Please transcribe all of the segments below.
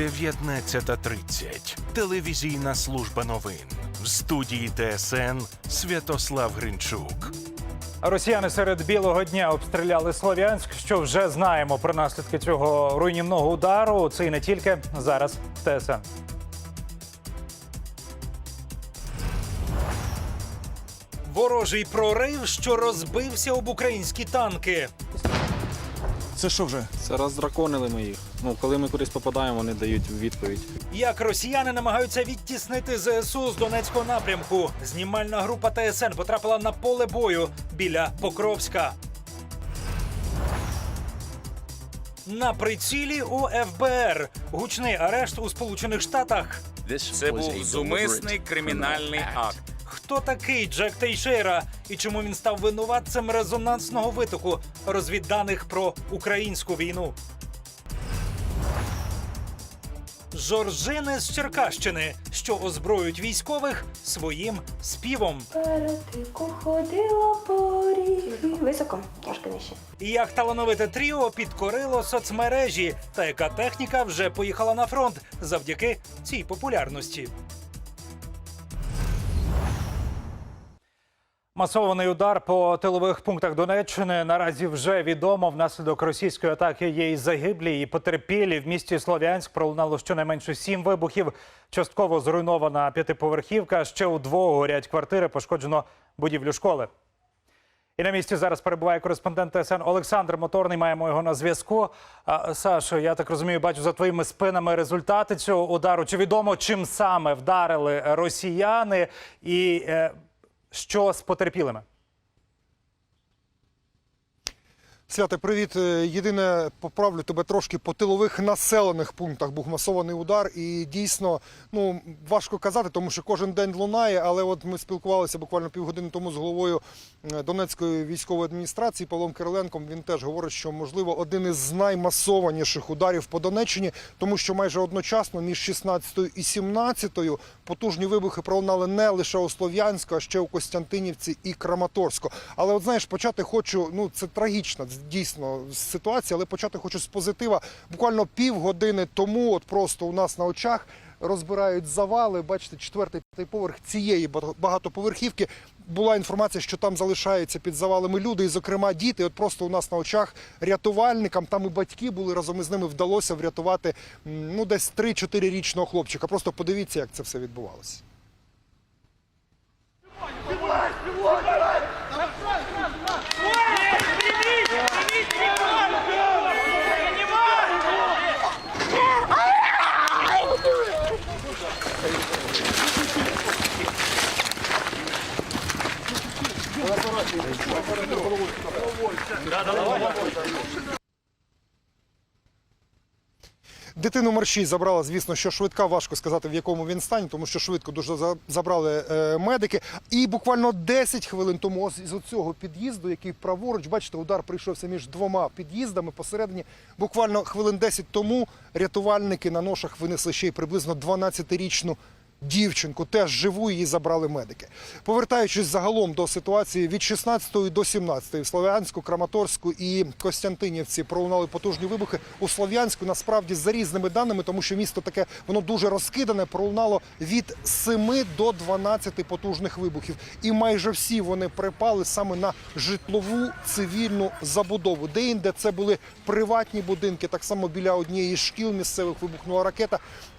19.30. Телевізійна служба новин. В студії ТСН Святослав Гринчук. Росіяни серед білого дня обстріляли Слов'янськ. Що вже знаємо про наслідки цього руйнівного удару. Це і не тільки зараз. в ТСН. Ворожий прорив, що розбився об українські танки. Це що вже? Це роздраконили ми їх. Ну, коли ми кудись попадаємо, вони дають відповідь. Як росіяни намагаються відтіснити ЗСУ з Донецького напрямку. Знімальна група ТСН потрапила на поле бою біля Покровська. На прицілі у ФБР. Гучний арешт у Сполучених Штатах. Це був зумисний кримінальний акт. Хто такий Джек Тейшейра і чому він став винуватцем резонансного витоку розвідданих про українську війну? Жоржини з Черкащини, що озброюють військових своїм співом. Перетику ходила по ріки. Високо, трошки нижче. І як талановите тріо підкорило соцмережі, та яка техніка вже поїхала на фронт завдяки цій популярності. Масований удар по тилових пунктах Донеччини наразі вже відомо. Внаслідок російської атаки є і загиблі, і потерпілі. В місті Слов'янськ пролунало щонайменше сім вибухів. Частково зруйнована п'ятиповерхівка. Ще у двох горять квартири. Пошкоджено будівлю школи. І на місці зараз перебуває кореспондент ТСН Олександр Моторний. Маємо його на зв'язку. Сашо, я так розумію, бачу за твоїми спинами результати цього удару. Чи відомо чим саме вдарили росіяни, і е, що з потерпілими? Святе, привіт. Е, Єдине, поправлю тебе трошки по тилових населених пунктах був масований удар. І дійсно, ну важко казати, тому що кожен день лунає. Але от ми спілкувалися буквально півгодини тому з головою е, Донецької військової адміністрації Павлом Кириленком. Він теж говорить, що можливо один із наймасованіших ударів по Донеччині, тому що майже одночасно між 16 і 17 потужні вибухи пролунали не лише у Слов'янську, а ще у Костянтинівці і Краматорську. Але от знаєш, почати хочу. Ну це трагічна дійсно ситуація, але почати хочу з позитива. Буквально півгодини тому, от просто у нас на очах. Розбирають завали. Бачите, четвертий п'ятий поверх цієї бага- багатоповерхівки. Була інформація, що там залишаються під завалами люди, і, зокрема, діти. От просто у нас на очах рятувальникам, там і батьки були разом із ними вдалося врятувати ну десь 3-4 річного хлопчика. Просто подивіться, як це все відбувалося. Дитину номер 6 забрала, звісно, що швидка, важко сказати, в якому він стані, тому що швидко дуже забрали е, медики. І буквально 10 хвилин тому ось із цього під'їзду, який праворуч, бачите, удар прийшовся між двома під'їздами посередині. Буквально хвилин 10 тому рятувальники на ношах винесли ще й приблизно 12-річну дівчинку, теж живу її забрали медики. Повертаючись загалом до ситуації від 16 до 17 в Слов'янську, Краматорську і Костянтинівці пролунали потужні вибухи. У Слов'янську насправді за різними даними, тому що місто таке воно дуже розкидане, пролунало від 7 до 12 потужних вибухів. І майже всі вони припали саме на житлову цивільну забудову. Де-інде це були приватні будинки, так само біля однієї з шкіл місцевих вибухнула ракета.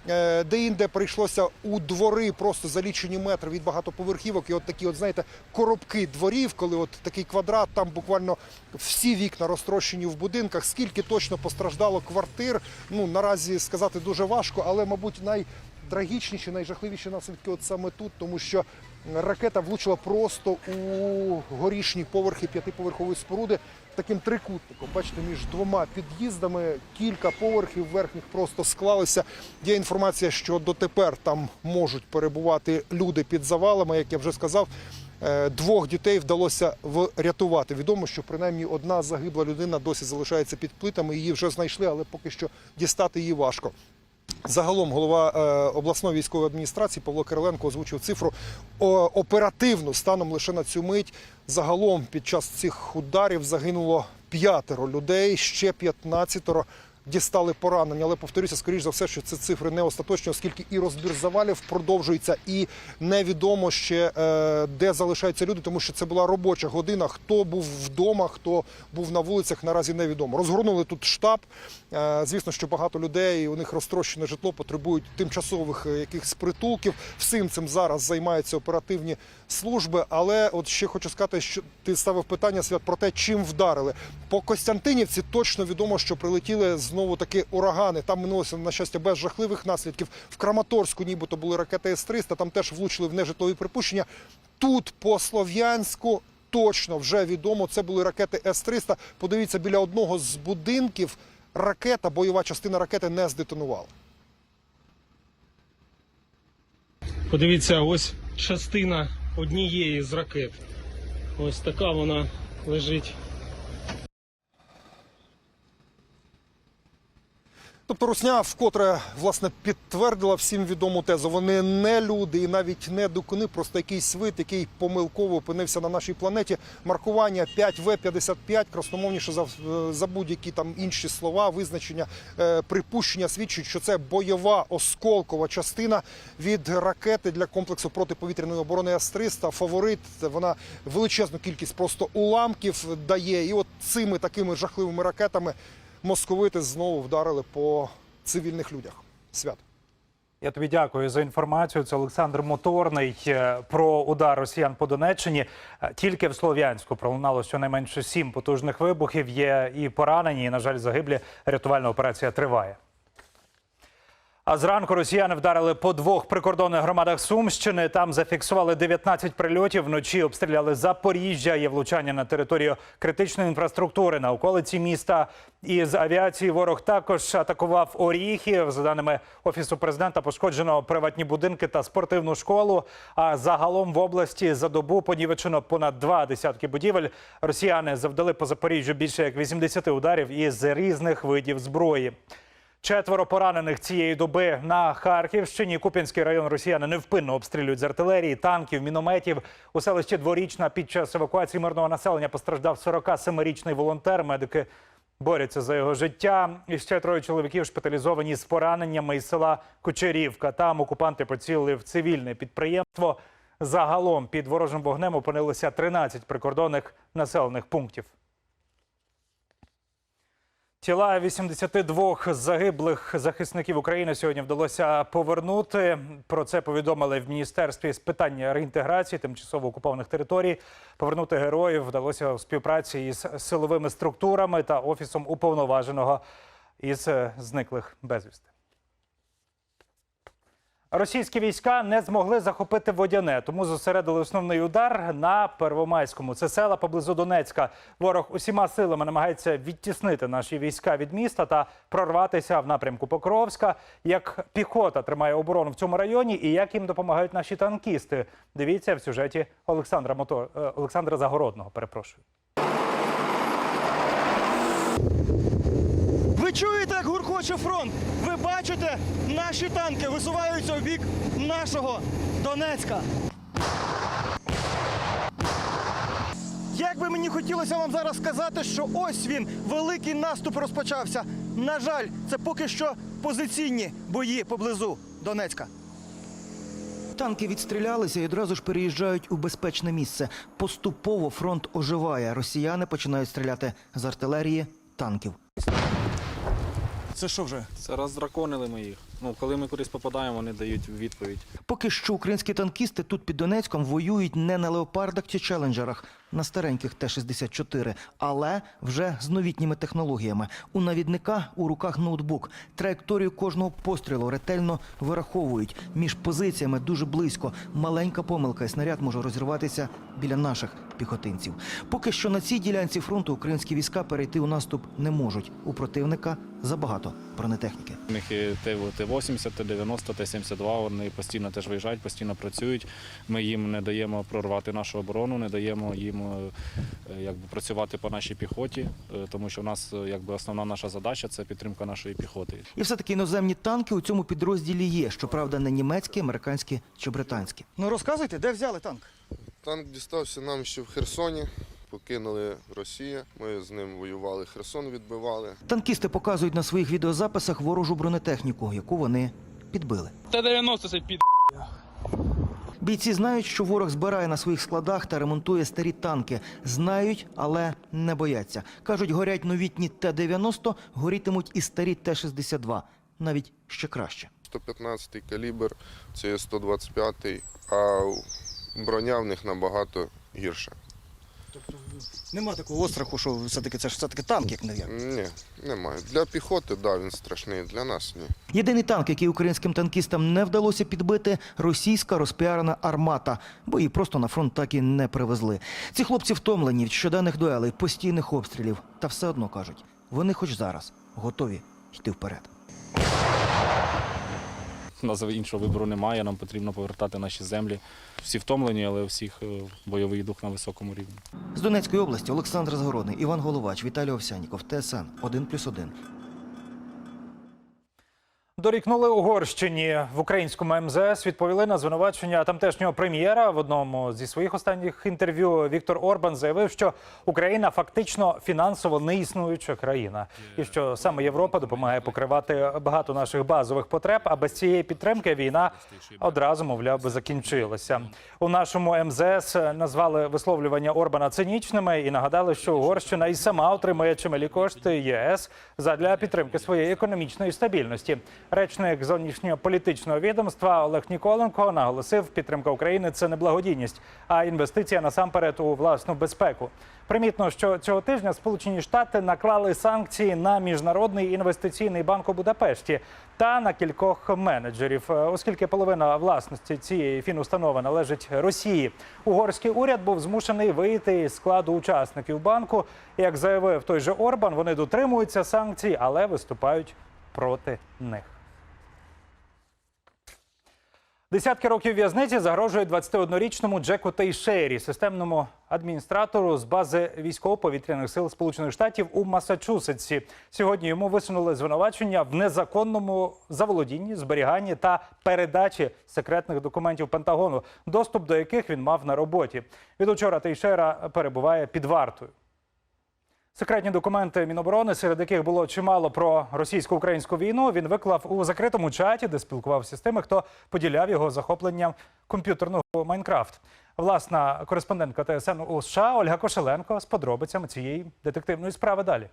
Е, Де-інде прийшлося у двори просто за лічені метри від багатоповерхівок. І от такі, от знаєте, коробки дворів, коли от такий квадрат, там буквально всі вікна розтрощені в будинках. Скільки точно постраждало квартир? Ну наразі сказати дуже важко, але мабуть найтрагічніші, найжахливіші наслідки от саме тут, тому що ракета влучила просто у горішні поверхи п'ятиповерхової споруди таким трикутником. Бачите, між двома під'їздами кілька поверхів верхніх просто склалися. Є інформація, що дотепер там можуть перебувати люди під завалами, як я вже сказав. е, Двох дітей вдалося врятувати. Відомо, що принаймні одна загибла людина досі залишається під плитами. Її вже знайшли, але поки що дістати її важко. Загалом голова е, обласної військової адміністрації Павло Кириленко озвучив цифру о, оперативну станом лише на цю мить. Загалом під час цих ударів загинуло п'ятеро людей, ще 15 дістали поранення. Але повторюся, скоріш за все, що це цифри не остаточні, оскільки і розбір завалів продовжується, і невідомо ще е, де залишаються люди, тому що це була робоча година. Хто був вдома, хто був на вулицях, наразі невідомо. Розгорнули тут штаб. Е, Звісно, що багато людей у них розтрощене житло, потребують тимчасових е, якихось притулків. Всім цим зараз займаються оперативні служби. Але от ще хочу сказати, що ти ставив питання свят про те, чим вдарили. По Костянтинівці точно відомо, що прилетіли знову таки урагани. Там минулося на щастя без жахливих наслідків. В Краматорську, нібито були ракети С-300, Там теж влучили в нежитлові припущення. Тут по Слов'янську. Точно вже відомо, це були ракети С-300. Подивіться, біля одного з будинків ракета, бойова частина ракети не здетонувала. Подивіться, ось частина однієї з ракет. Ось така вона лежить. Тобто Русня вкотре власне підтвердила всім відому тезу. Вони не люди і навіть не дикуни, просто якийсь вид, який помилково опинився на нашій планеті. Маркування 5В55, красномовніше за, за будь-які там інші слова, визначення, е, припущення свідчить, що це бойова осколкова частина від ракети для комплексу протиповітряної оборони С-300. Фаворит вона величезну кількість просто уламків дає. І от цими такими жахливими ракетами московити знову вдарили по цивільних людях. Свят. Я тобі дякую за інформацію. Це Олександр Моторний Е, про удар росіян по Донеччині. Е, Тільки в Слов'янську пролунало щонайменше сім потужних вибухів. Є і поранені, і, на жаль, загиблі. Рятувальна операція триває. А зранку росіяни вдарили по двох прикордонних громадах Сумщини. Там зафіксували 19 прильотів. Вночі обстріляли Запоріжжя. Є влучання на територію критичної інфраструктури на околиці міста. Із авіації ворог також атакував Оріхів. За даними офісу президента, пошкоджено приватні будинки та спортивну школу. А загалом в області за добу понівечено понад два десятки будівель. Росіяни завдали по Запоріжжю більше як 80 ударів із різних видів зброї. Четверо поранених цієї доби на Харківщині. Куп'янський район росіяни невпинно обстрілюють з артилерії, танків, мінометів. У селищі Дворічна під час евакуації мирного населення постраждав 47-річний волонтер. Медики борються за його життя. І ще троє чоловіків шпиталізовані з пораненнями із села Кучерівка. Там окупанти поцілили в цивільне підприємство. Загалом під ворожим вогнем опинилося 13 прикордонних населених пунктів. Тіла 82 загиблих захисників України сьогодні вдалося повернути. Про це повідомили в міністерстві з питання реінтеграції тимчасово окупованих територій. Повернути героїв вдалося у співпраці із силовими структурами та офісом уповноваженого із е, зниклих безвісти. Російські війська не змогли захопити водяне, тому зосередили основний удар на Первомайському. Це села поблизу Донецька. Ворог усіма силами намагається відтіснити наші війська від міста та прорватися в напрямку Покровська. Як піхота тримає оборону в цьому районі і як їм допомагають наші танкісти. Дивіться в сюжеті Олександра Мотор е, Олександра Загородного. Перепрошую. Чуєте, як гуркоче фронт? Ви бачите, наші танки висуваються в бік нашого Донецька. Як би мені хотілося вам зараз сказати, що ось він, великий наступ розпочався. На жаль, це поки що позиційні бої поблизу Донецька. Танки відстрілялися і одразу ж переїжджають у безпечне місце. Поступово фронт оживає. Росіяни починають стріляти з артилерії, танків. Це що вже? Це роздраконили ми їх. Ну, коли ми кудись попадаємо, вони дають відповідь. Поки що українські танкісти тут під Донецьком воюють не на леопардах чи челенджерах, на стареньких Т-64, але вже з новітніми технологіями. У навідника у руках ноутбук. Траєкторію кожного пострілу ретельно вираховують. Між позиціями дуже близько. Маленька помилка, і снаряд може розірватися біля наших піхотинців. Поки що на цій ділянці фронту українські війська перейти у наступ не можуть. У противника забагато бронетехніки. У них і Т-80, Т-90, Т-72, вони постійно теж виїжджають, постійно працюють. Ми їм не даємо прорвати нашу оборону, не даємо їм е, якби, працювати по нашій піхоті, е, тому що у нас е, якби, основна наша задача це підтримка нашої піхоти. І все-таки іноземні танки у цьому підрозділі є. Щоправда, не німецькі, американські чи британські. Ну розказуйте, де взяли танк? Танк дістався нам ще в Херсоні. Покинули Росія. Ми з ним воювали, Херсон відбивали. Танкісти показують на своїх відеозаписах ворожу бронетехніку, яку вони підбили. Т-90 це під. Бійці знають, що ворог збирає на своїх складах та ремонтує старі танки. Знають, але не бояться. Кажуть, горять новітні Т-90, горітимуть і старі Т-62. Навіть ще краще. 115 калібр, це є 125, а броня в них набагато гірша. Нема такого остраху, що все-таки це ж все-таки танк, як не Ні, немає. Для піхоти, да, він страшний, для нас ні. Єдиний танк, який українським танкістам не вдалося підбити, російська розпіарена армата, бо її просто на фронт так і не привезли. Ці хлопці втомлені від щоденних дуелей, постійних обстрілів, та все одно кажуть, вони хоч зараз готові йти вперед. У нас іншого вибору немає, нам потрібно повертати наші землі. Всі втомлені, але всіх е, бойовий дух на високому рівні. З Донецької області Олександр Загородний, Іван Головач, Віталій Овсяніков, ТСН 1+,1. Дорікнули Угорщині в українському МЗС. Відповіли на звинувачення тамтешнього прем'єра. В одному зі своїх останніх інтерв'ю Віктор Орбан заявив, що Україна фактично фінансово неіснуюча країна, і що саме Європа допомагає покривати багато наших базових потреб. А без цієї підтримки війна одразу, мовляв, би закінчилася. У нашому МЗС назвали висловлювання Орбана цинічними і нагадали, що Угорщина і сама отримує чималі кошти ЄС задля підтримки своєї економічної стабільності. Речник зовнішньополітичного відомства Олег Ніколенко наголосив, підтримка України це не благодійність, а інвестиція насамперед у власну безпеку. Примітно, що цього тижня Сполучені Штати наклали санкції на міжнародний інвестиційний банк у Будапешті та на кількох менеджерів, Е, оскільки половина власності цієї фінустанови належить Росії. Угорський уряд був змушений вийти із складу учасників банку. Як заявив той же Орбан, вони дотримуються санкцій, але виступають проти них. Десятки років в'язниці загрожує 21-річному Джеку Тейшері, системному адміністратору з бази військово-повітряних сил Сполучених Штатів у Масачусетсі. Сьогодні йому висунули звинувачення в незаконному заволодінні, зберіганні та передачі секретних документів Пентагону, доступ до яких він мав на роботі. Від учора Тейшера перебуває під вартою. Секретні документи Міноборони, серед яких було чимало про російсько-українську війну, він виклав у закритому чаті, де спілкувався з тими, хто поділяв його захопленням комп'ютерного Майнкрафт. Власна кореспондентка ТСН у США Ольга Кошеленко з подробицями цієї детективної справи далі.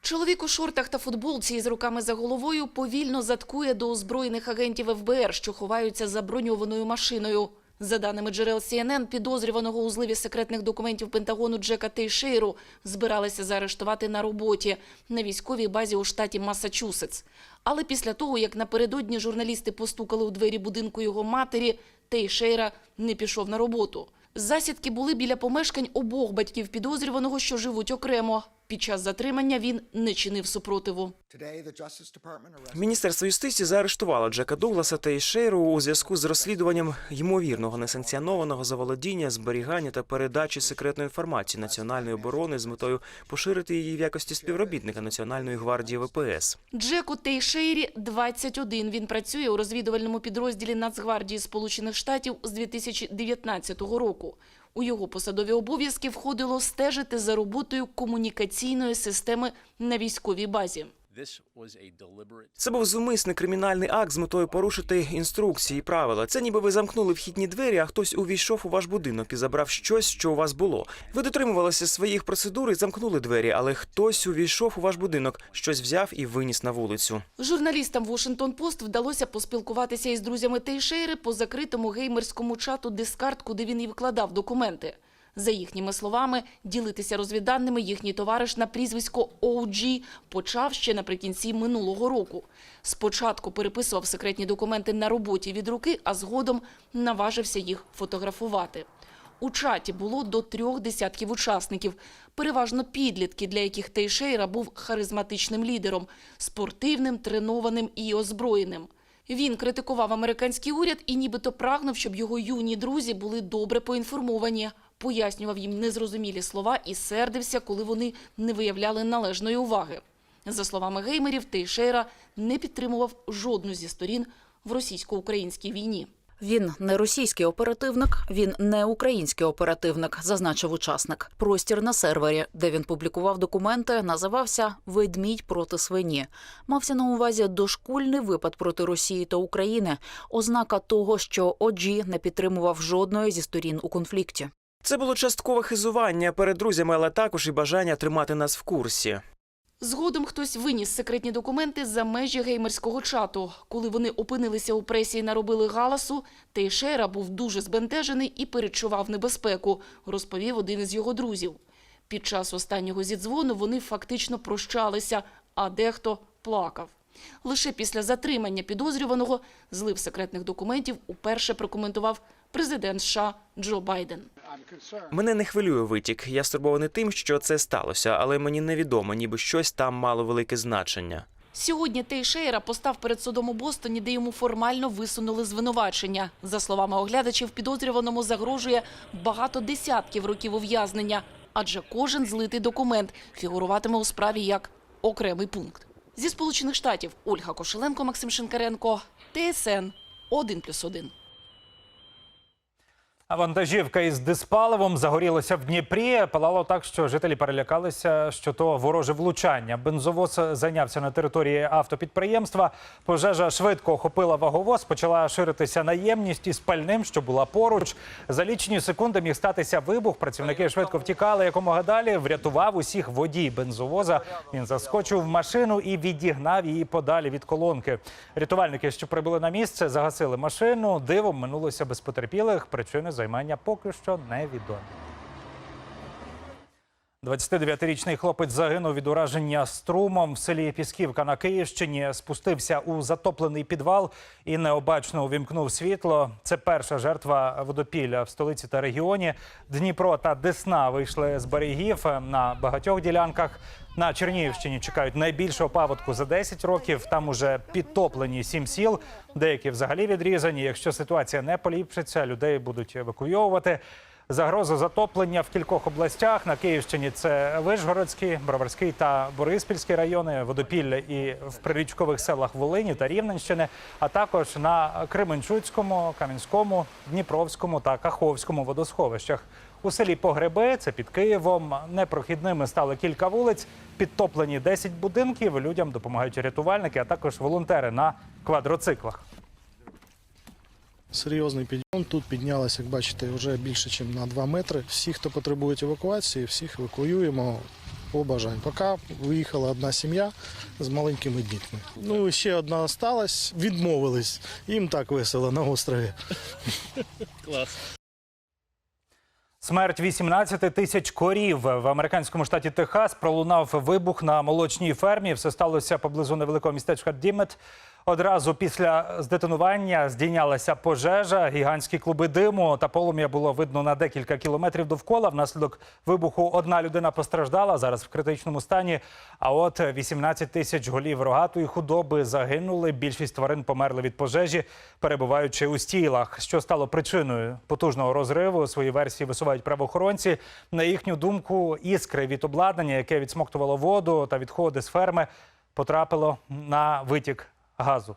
Чоловік у шортах та футболці із руками за головою повільно заткує до озброєних агентів ФБР, що ховаються за броньованою машиною. За даними джерел CNN, підозрюваного у зливі секретних документів Пентагону Джека Тейшейру збиралися заарештувати на роботі на військовій базі у штаті Масачусетс. Але після того, як напередодні журналісти постукали у двері будинку його матері, Тейшейра не пішов на роботу. Засідки були біля помешкань обох батьків підозрюваного, що живуть окремо. Під час затримання він не чинив супротиву. Міністерство юстиції заарештувало Джека Дугласа та Ішейру у зв'язку з розслідуванням ймовірного несанкціонованого заволодіння, зберігання та передачі секретної інформації національної оборони з метою поширити її в якості співробітника Національної гвардії ВПС. Джеку Тейшейрі 21. Він працює у розвідувальному підрозділі Нацгвардії Сполучених Штатів з 2019 року. У його посадові обов'язки входило стежити за роботою комунікаційної системи на військовій базі. Це був зумисний кримінальний акт з метою порушити інструкції і правила. Це ніби ви замкнули вхідні двері, а хтось увійшов у ваш будинок і забрав щось, що у вас було. Ви дотримувалися своїх процедур і замкнули двері, але хтось увійшов у ваш будинок, щось взяв і виніс на вулицю. Журналістам Washington Post вдалося поспілкуватися із друзями Тейшейри по закритому геймерському чату Дискард, куди він і викладав документи. За їхніми словами, ділитися розвідданими їхній товариш на прізвисько OG почав ще наприкінці минулого року. Спочатку переписував секретні документи на роботі від руки, а згодом наважився їх фотографувати. У чаті було до трьох десятків учасників, переважно підлітки, для яких Тейшейра був харизматичним лідером, спортивним, тренованим і озброєним. Він критикував американський уряд і нібито прагнув, щоб його юні друзі були добре поінформовані, пояснював їм незрозумілі слова і сердився, коли вони не виявляли належної уваги. За словами геймерів, Тейшейра не підтримував жодну зі сторін в російсько-українській війні. Він не російський оперативник, він не український оперативник, зазначив учасник. Простір на сервері, де він публікував документи, називався Ведмідь проти свині. Мався на увазі дошкульний випад проти Росії та України, ознака того, що Оджі не підтримував жодної зі сторін у конфлікті. Це було часткове хизування перед друзями, але також і бажання тримати нас в курсі. Згодом хтось виніс секретні документи за межі геймерського чату. Коли вони опинилися у пресі і наробили галасу, Тейшера був дуже збентежений і перечував небезпеку, розповів один із його друзів. Під час останнього зідзвону вони фактично прощалися, а дехто плакав. Лише після затримання підозрюваного злив секретних документів уперше прокоментував президент США Джо Байден. Мене не хвилює витік. Я стурбований тим, що це сталося, але мені невідомо, ніби щось там мало велике значення. Сьогодні Тейшейра постав перед судом у Бостоні, де йому формально висунули звинувачення. За словами оглядачів, підозрюваному загрожує багато десятків років ув'язнення, адже кожен злитий документ фігуруватиме у справі як окремий пункт. Зі Сполучених Штатів Ольга Кошеленко, Максим Шинкаренко, ТСН 1+,1. Вантажівка із диспаливом загорілася в Дніпрі. Палало так, що жителі перелякалися, що то вороже влучання. Бензовоз зайнявся на території автопідприємства. Пожежа швидко охопила ваговоз, почала ширитися наємність із пальним, що була поруч. За лічені секунди міг статися вибух. Працівники швидко втікали якомога далі. Врятував усіх водій бензовоза. Він заскочив в машину і відігнав її подалі від колонки. Рятувальники, що прибули на місце, загасили машину. Дивом минулося без потерпілих. Причини займання поки що невідомі. 29-річний хлопець загинув від ураження струмом в селі Пісківка на Київщині. Спустився у затоплений підвал і необачно увімкнув світло. Це перша жертва водопілля в столиці та регіоні. Дніпро та Десна вийшли з берегів на багатьох ділянках. На Чернігівщині чекають найбільшого паводку за 10 років. Там уже підтоплені сім сіл, деякі взагалі відрізані. Якщо ситуація не поліпшиться, людей будуть евакуйовувати. Загроза затоплення в кількох областях на Київщині це Вишгородський, Броварський та Бориспільський райони, водопілля і в прирічкових селах Волині та Рівненщини, а також на Кременчуцькому, Кам'янському, Дніпровському та Каховському водосховищах. У селі Погреби, це під Києвом, непрохідними стали кілька вулиць, підтоплені 10 будинків. Людям допомагають рятувальники, а також волонтери на квадроциклах. Серйозний підйом. Тут піднялося, як бачите, вже більше, ніж на 2 метри. Всі, хто потребують евакуації, всіх евакуюємо по бажанню. Поки виїхала одна сім'я з маленькими дітьми. Ну, ще одна осталась, відмовились. Їм так весело на острові. Смерть 18 тисяч корів в американському штаті Техас пролунав вибух на молочній фермі. Все сталося поблизу невеликого містечка Дімет. Одразу після здетонування здійнялася пожежа, гігантські клуби диму та полум'я було видно на декілька кілометрів довкола. Внаслідок вибуху одна людина постраждала зараз в критичному стані. А от 18 тисяч голів рогатої худоби загинули. Більшість тварин померли від пожежі, перебуваючи у стілах. Що стало причиною потужного розриву? Свої версії висувають правоохоронці. На їхню думку, іскри від обладнання, яке відсмоктувало воду та відходи з ферми, потрапило на витік газу.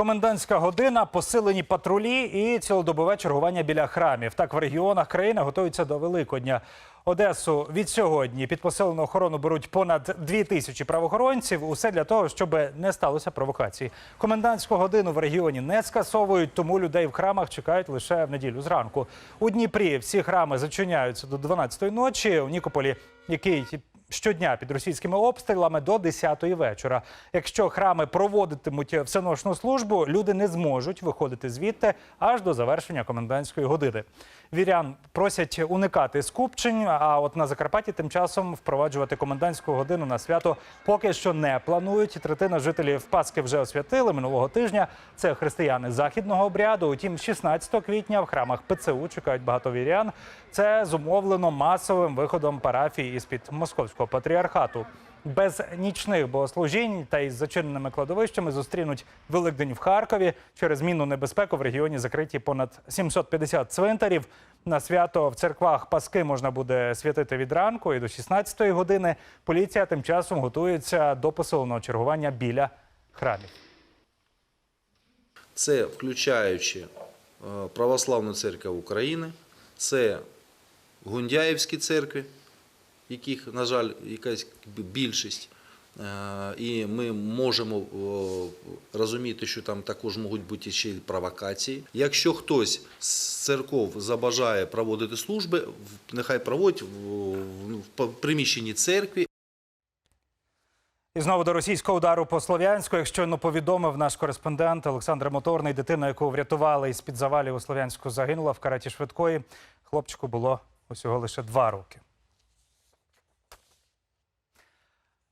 Комендантська година, посилені патрулі і цілодобове чергування біля храмів. Так в регіонах країни готуються до Великодня. Одесу від сьогодні під посилену охорону беруть понад дві тисячі правоохоронців. Усе для того, щоб не сталося провокації. Комендантську годину в регіоні не скасовують, тому людей в храмах чекають лише в неділю зранку. У Дніпрі всі храми зачиняються до 12-ї ночі. У Нікополі, який щодня під російськими обстрілами до 10-ї вечора. Якщо храми проводитимуть всеношну службу, люди не зможуть виходити звідти аж до завершення комендантської години. Вірян просять уникати скупчень. А от на Закарпатті тим часом впроваджувати комендантську годину на свято поки що не планують. Третина жителів Паски вже освятили минулого тижня. Це християни західного обряду. Утім, 16 квітня в храмах ПЦУ чекають багато вірян. Це зумовлено масовим виходом парафії із під московського патріархату. Без нічних богослужінь та із зачиненими кладовищами зустрінуть Великдень в Харкові. Через мінну небезпеку в регіоні закриті понад 750 цвинтарів. На свято в церквах Паски можна буде святити від ранку і до 16-ї години. Поліція тим часом готується до посиленого чергування біля храмів. це включаючи е, Православну церкву України, це Гундяївські церкви, яких, на жаль, якась більшість. Е, І ми можемо розуміти, що там також можуть бути ще й провокації. Якщо хтось з церков забажає проводити служби, нехай проводять в, приміщенні церкви І знову до російського удару по Слов'янську. Як щойно повідомив наш кореспондент Олександр Моторний, дитина, яку врятували із під завалів у Слов'янську, загинула в кареті швидкої. Хлопчику було усього лише два роки.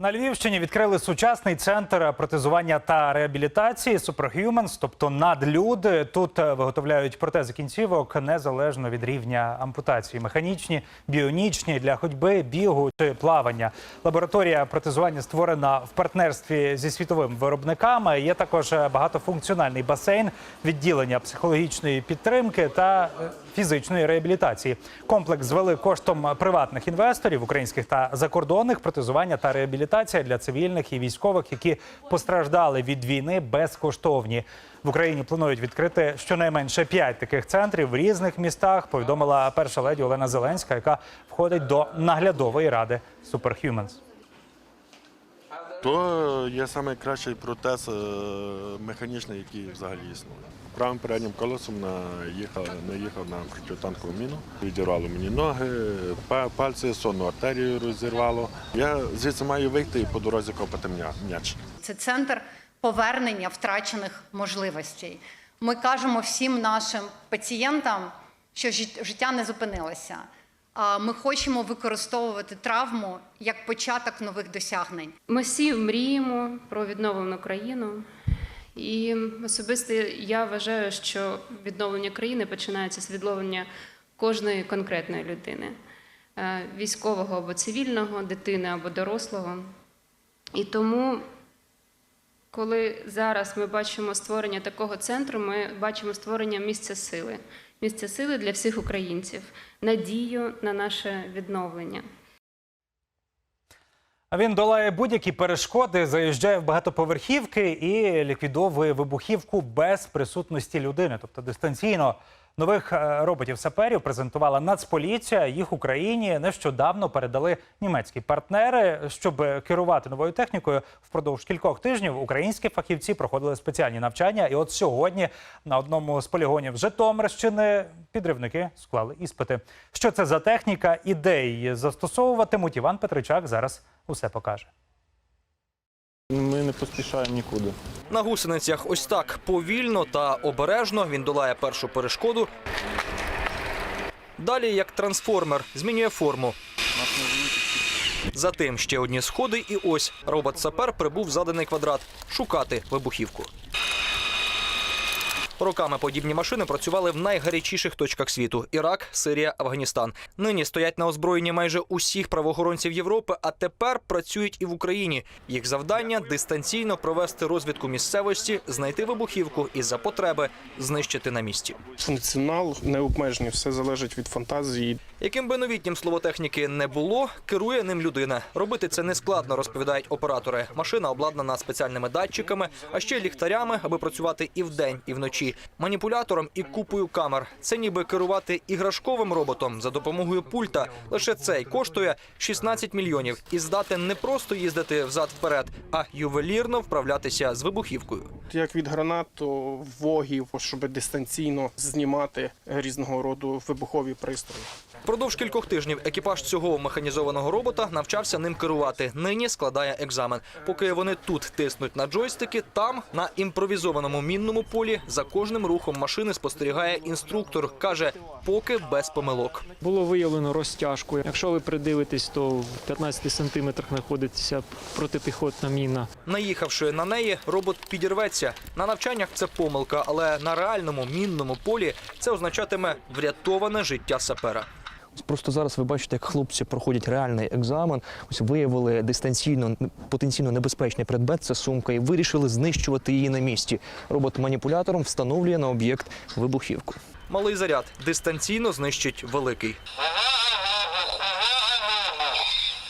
На Львівщині відкрили сучасний центр протезування та реабілітації Superhumans, тобто надлюди. Тут е, виготовляють протези кінцівок незалежно від рівня ампутації. Механічні, біонічні для ходьби, бігу чи плавання. Лабораторія протезування створена в партнерстві зі світовими виробниками. Є також е, багатофункціональний басейн, відділення психологічної підтримки та е, фізичної реабілітації. Комплекс звели коштом приватних інвесторів, українських та закордонних, протезування та реабілітація для цивільних і військових, які постраждали від війни, безкоштовні. В Україні планують відкрити щонайменше п'ять таких центрів в різних містах. Повідомила перша леді Олена Зеленська, яка входить до наглядової ради Superhumans. То є найкращий протез е, механічний, який взагалі існує. Правим переднім колесом наїхав, наїхав на протитанкову міну, відірвало мені ноги, пальці, сонну артерію розірвало. Я звідси маю вийти і по дорозі копати м'яч. Це центр повернення втрачених можливостей. Ми кажемо всім нашим пацієнтам, що життя не зупинилося. А Ми хочемо використовувати травму як початок нових досягнень. Ми всі мріємо про відновлену країну. І особисто я вважаю, що відновлення країни починається з відновлення кожної конкретної людини, Е, військового або цивільного, дитини або дорослого. І тому, коли зараз ми бачимо створення такого центру, ми бачимо створення місця сили, місця сили для всіх українців, надію на наше відновлення. Він долає будь-які перешкоди, заїжджає в багатоповерхівки і ліквідовує вибухівку без присутності людини, тобто дистанційно. Нових е, роботів-саперів презентувала Нацполіція. Їх Україні нещодавно передали німецькі партнери. Щоб керувати новою технікою впродовж кількох тижнів українські фахівці проходили спеціальні навчання. І от сьогодні на одному з полігонів Житомирщини підривники склали іспити. Що це за техніка, ідеї застосовуватимуть Іван Петричак зараз усе покаже. Ми не поспішаємо нікуди. На гусеницях ось так повільно та обережно він долає першу перешкоду. Далі, як трансформер, змінює форму. Затим ще одні сходи, і ось робот-сапер прибув в заданий квадрат шукати вибухівку. Роками подібні машини працювали в найгарячіших точках світу: Ірак, Сирія, Афганістан. Нині стоять на озброєнні майже усіх правоохоронців Європи, а тепер працюють і в Україні. Їх завдання дистанційно провести розвідку місцевості, знайти вибухівку і за потреби знищити на місці. Функціонал необмежений, все залежить від фантазії. Яким би новітнім словотехніки не було, керує ним людина. Робити це не складно, розповідають оператори. Машина обладнана спеціальними датчиками, а ще ліхтарями, аби працювати і вдень, і вночі. Маніпулятором і купою камер. Це ніби керувати іграшковим роботом за допомогою пульта. Лише цей коштує 16 мільйонів і здатен не просто їздити взад вперед, а ювелірно вправлятися з вибухівкою. Як від гранат, вогів, щоб дистанційно знімати різного роду вибухові пристрої. Впродовж кількох тижнів екіпаж цього механізованого робота навчався ним керувати. Нині складає екзамен. Поки вони тут тиснуть на джойстики, там на імпровізованому мінному полі за кожним рухом машини спостерігає інструктор. каже, поки без помилок. Було виявлено розтяжку. Якщо ви придивитесь, то в 15 сантиметрах знаходиться протипіхотна міна. Наїхавши на неї, робот підірветься. На навчаннях це помилка, але на реальному мінному полі це означатиме врятоване життя сапера. Просто зараз ви бачите, як хлопці проходять реальний екзамен. Ось виявили дистанційно потенційно небезпечний предмет. Це сумка, і вирішили знищувати її на місці. Робот-маніпулятором встановлює на об'єкт вибухівку. Малий заряд дистанційно знищить великий.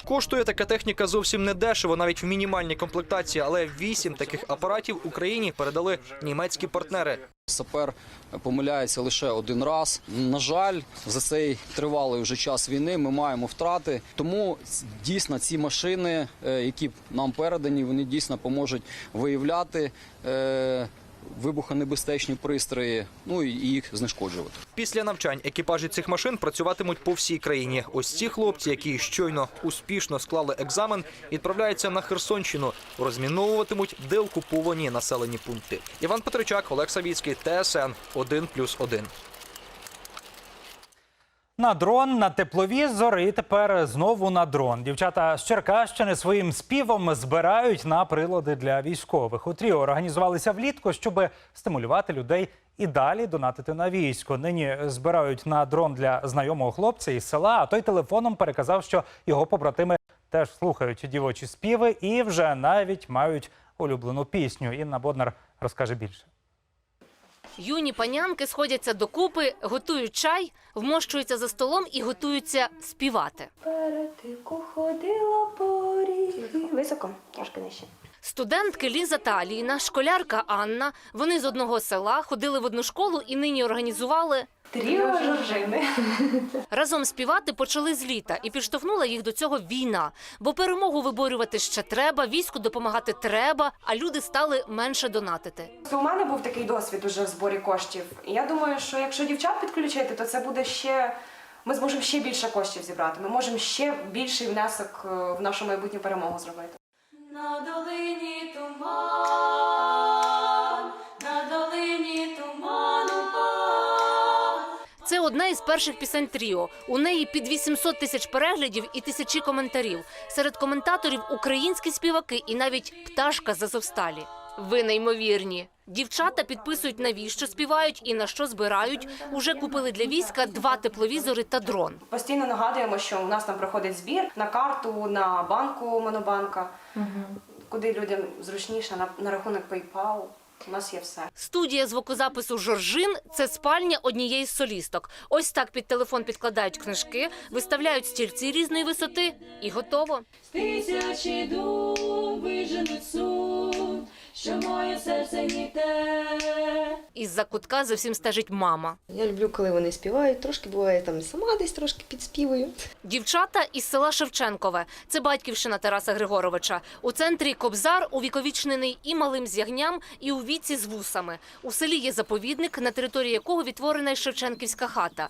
Коштує така техніка зовсім не дешево, навіть в мінімальній комплектації, але вісім таких апаратів Україні передали німецькі партнери. Сапер помиляється лише один раз. На жаль, за цей тривалий вже час війни ми маємо втрати. Тому дійсно ці машини, е, які нам передані, вони дійсно поможуть виявляти е, вибухонебезпечні пристрої, ну і їх знешкоджувати. Після навчань екіпажі цих машин працюватимуть по всій країні. Ось ці хлопці, які щойно успішно склали екзамен, відправляються на Херсонщину, розміновуватимуть деокуповані населені пункти. Іван Петричак, Олег Савіцький, ТСН 1+,1. На дрон, на тепловізор і тепер знову на дрон. Дівчата з Черкащини своїм співом збирають на прилади для військових. У тріо організувалися влітку, щоб стимулювати людей і далі донатити на військо. Нині збирають на дрон для знайомого хлопця із села. А той телефоном переказав, що його побратими теж слухають дівочі співи і вже навіть мають улюблену пісню. Інна Боднар розкаже більше. Юні панянки сходяться докупи, готують чай, вмощуються за столом і готуються співати. Перетику ходила по ріки. Високо, трошки нижче. Студентки Ліза та Аліна, школярка Анна. Вони з одного села ходили в одну школу і нині організували. Тріо Жоржини. Разом співати почали з літа, і підштовхнула їх до цього війна. Бо перемогу виборювати ще треба, війську допомагати треба, а люди стали менше донатити. У мене був такий досвід уже в зборі коштів. І я думаю, що якщо дівчат підключити, то це буде ще. Ми зможемо ще більше коштів зібрати. Ми можемо ще більший внесок е, в нашу майбутню перемогу зробити. На долині туман, на долині туман упав. Це одна із перших пісень Тріо. У неї під 800 тисяч переглядів і тисячі коментарів. Серед коментаторів українські співаки і навіть пташка з Азовсталі. Ви неймовірні. Дівчата підписують навіщо співають і на що збирають. Уже купили для війська два тепловізори та дрон. Постійно нагадуємо, що у нас там проходить збір на карту, на банку Монобанка, куди людям зручніше, на, на рахунок PayPal. У нас є все. Студія звукозапису Жоржин це спальня однієї з солісток. Ось так під телефон підкладають книжки, виставляють стільці різної висоти і готово. Тисячі дум виженуть сум, що моє серце гніте. Із-за кутка за всім стежить мама. Я люблю, коли вони співають. Трошки буває там сама десь трошки підспівую. Дівчата із села Шевченкове. Це батьківщина Тараса Григоровича. У центрі Кобзар увіковічнений і малим з ягням, і у віці з вусами. У селі є заповідник, на території якого відтворена й Шевченківська хата.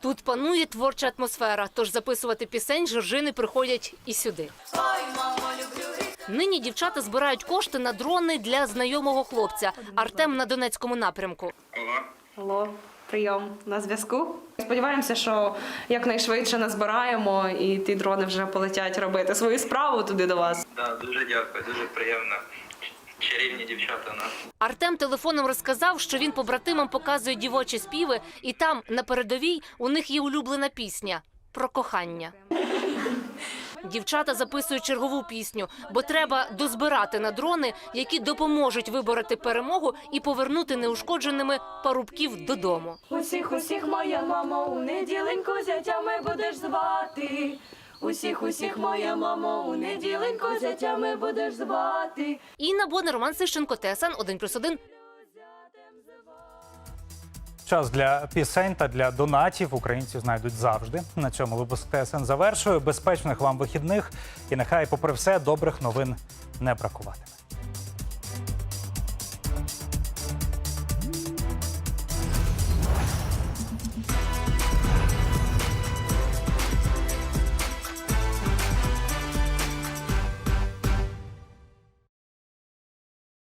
Тут панує творча атмосфера, тож записувати пісень жоржини приходять і сюди. Ой, мамо, люблю. Нині дівчата збирають кошти на дрони для знайомого хлопця. Артем на Донецькому напрямку. Алло, прийом на зв'язку. Сподіваємося, що якнайшвидше назбираємо і ті дрони вже полетять робити свою справу туди до вас. Да, дуже дякую, дуже приємно. Чарівні дівчата нас. Артем телефоном розказав, що він побратимам показує дівочі співи, і там, на передовій, у них є улюблена пісня про кохання. Дівчата записують чергову пісню, бо треба дозбирати на дрони, які допоможуть вибороти перемогу і повернути неушкодженими парубків додому. Усіх, усіх, моя мамо, у неділеньку зятями будеш звати. Усіх, усіх, моя мамо, у неділеньку зятями будеш звати. Інна Бонер, Роман Сищенко, ТСН 1+,1. Час для пісень та для донатів українці знайдуть завжди. На цьому випуск ТСН завершую. Безпечних вам вихідних і нехай, попри все, добрих новин не бракуватиме.